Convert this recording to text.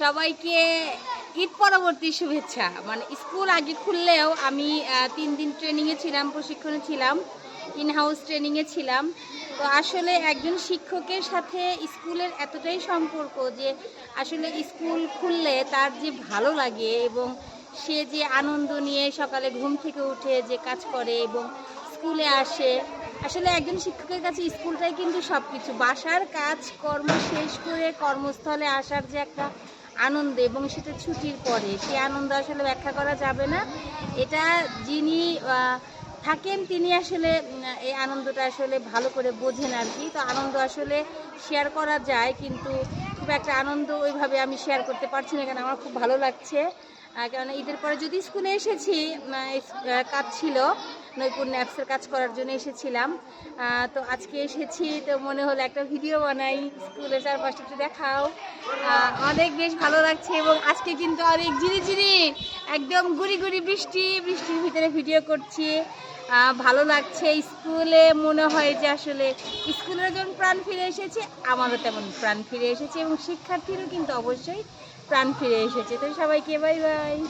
সবাইকে ঈদ পরবর্তী শুভেচ্ছা। মানে স্কুল আগে খুললেও আমি তিন দিন ট্রেনিংয়ে ছিলাম, প্রশিক্ষণে ছিলাম ইন হাউস ট্রেনিংয়ে ছিলাম। তো আসলে একজন শিক্ষকের সাথে স্কুলের এতটাই সম্পর্ক যে আসলে স্কুল খুললে তার যে ভালো লাগে এবং সে যে আনন্দ নিয়ে সকালে ঘুম থেকে উঠে যে কাজ করে এবং স্কুলে আসে, আসলে একজন শিক্ষকের কাছে স্কুলটাই কিন্তু সব কিছু বাসার কাজ, কর্ম শেষ করে কর্মস্থলে আসার যে একটা আনন্দ এবং সেটা ছুটির পরে। সে আনন্দ আসলে ব্যাখ্যা করা যাবে না। এটা যিনি থাকেন তিনি আসলে এই আনন্দটা আসলে ভালো করে বোঝেন আর কি। তো আনন্দ আসলে শেয়ার করা যায়, কিন্তু খুব একটা আনন্দ ওইভাবে আমি শেয়ার করতে পারছি না কেন আমার খুব ভালো লাগছে। কারণ ঈদের পরে যদি স্কুলে এসেছি কাজ ছিল, নৈপুণ্য অ্যাপসের কাজ করার জন্য এসেছিলাম। তো আজকে এসেছি, তো মনে হলো একটা ভিডিও বানাই। স্কুলে চারপাশটা একটু দেখাও। অনেক বেশ ভালো লাগছে এবং আজকে কিন্তু অনেক ঝিরিঝিরি একদম গুড়ি গুড়ি বৃষ্টি, বৃষ্টির ভিতরে ভিডিও করছি। ভালো লাগছে, স্কুলে মনে হয় যে আসলে স্কুলের যেমন প্রাণ ফিরে এসেছে, আমারও তেমন প্রাণ ফিরে এসেছে এবং শিক্ষার্থীরও কিন্তু অবশ্যই প্রাণ ফিরে এসেছে। তো সবাইকে বাই বাই